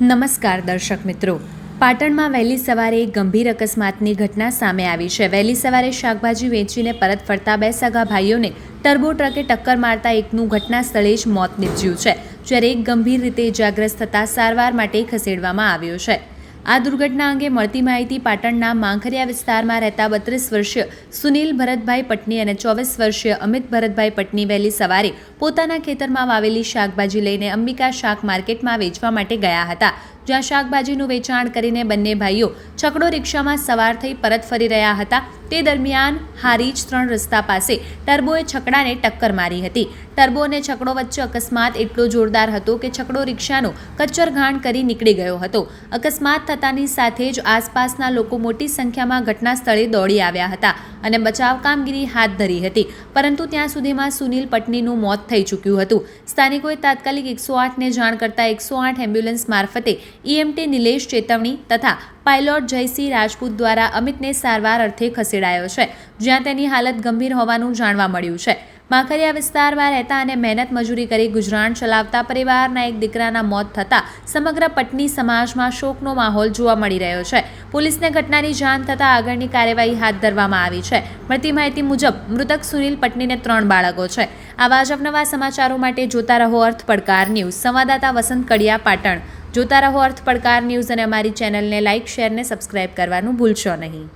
નમસ્કાર દર્શક મિત્રો. પાટણમાં વહેલી સવારે એક ગંભીર અકસ્માતની ઘટના સામે આવી છે. વહેલી સવારે શાકભાજી વેચીને પરત ફરતા બે સગા ભાઈઓને ટર્બો ટ્રકે ટક્કર મારતા એકનું ઘટના સ્થળે જ મોત નીપજ્યું છે, જ્યારે એક ગંભીર રીતે ઇજાગ્રસ્ત થતાં સારવાર માટે ખસેડવામાં આવ્યો છે. આ દુર્ઘટના અંગે મળતી માહિતી પાટણના માંખરિયા વિસ્તારમાં રહેતા બત્રીસ વર્ષીય સુનિલ ભરતભાઈ પટની અને ચોવીસ વર્ષીય અમિત ભરતભાઈ પટની વહેલી સવારે પોતાના ખેતરમાં વાવેલી શાકભાજી લઈને અંબિકા શાક માર્કેટમાં વેચવા માટે ગયા હતા. જ્યાં શાકભાજીનું વેચાણ કરીને બંને ભાઈઓ છકડો રિક્ષામાં સવાર થઈ પરત ફરી રહ્યા હતા, તે દરમિયાન હારીજ ત્રણ રસ્તા પાસે ટર્બોએ છકડાને ટક્કર મારી હતી. ટર્બો અને છકડો વચ્ચે અકસ્માત એટલો જોરદાર હતો કે છકડો રિક્ષાનો કચ્ચરઘાણ કરી નીકળી ગયો હતો. અકસ્માત થતાની સાથે જ આસપાસના લોકો મોટી સંખ્યામાં ઘટના સ્થળે દોડી આવ્યા હતા અને બચાવ કામગીરી હાથ ધરી હતી. પરંતુ ત્યાં સુધીમાં સુનિલ પટનીનું મોત થઈ ચૂક્યું હતું. સ્થાનિકોએ તાત્કાલિક એકસો આઠને જાણ કરતાં એકસો આઠ એમ્બ્યુલન્સ મારફતે ઈએમટી નિલેશ ચેતવણી તથા પાયલોટ જયસિંહ રાજપૂત દ્વારા અમિતને સારવાર અર્થે ખસેડાયો છે, જ્યાં તેની હાલત ગંભીર હોવાનું જાણવા મળ્યું છે. માખરિયા વિસ્તારમાં રહેતા અને મહેનત મજૂરી કરી ગુજરાન ચલાવતા પરિવારના એક દીકરાના મોત થતાં સમગ્ર પટની સમાજમાં શોકનો માહોલ જોવા મળી રહ્યો છે. પોલીસને ઘટનાની જાણ થતાં આગળની કાર્યવાહી હાથ ધરવામાં આવી છે. મળતી માહિતી મુજબ, મૃતક સુનિલ પટનીને ત્રણ બાળકો છે. આવા જ અવનવા સમાચારો માટે જોતા રહો અર્થ પડકાર ન્યૂઝ. સંવાદદાતા વસંત કડિયા, પાટણ. જોતા રહો અર્થ પડકાર ન્યૂઝ અને અમારી ચેનલને લાઇક, શેર ને સબસ્ક્રાઇબ કરવાનું ભૂલશો નહીં.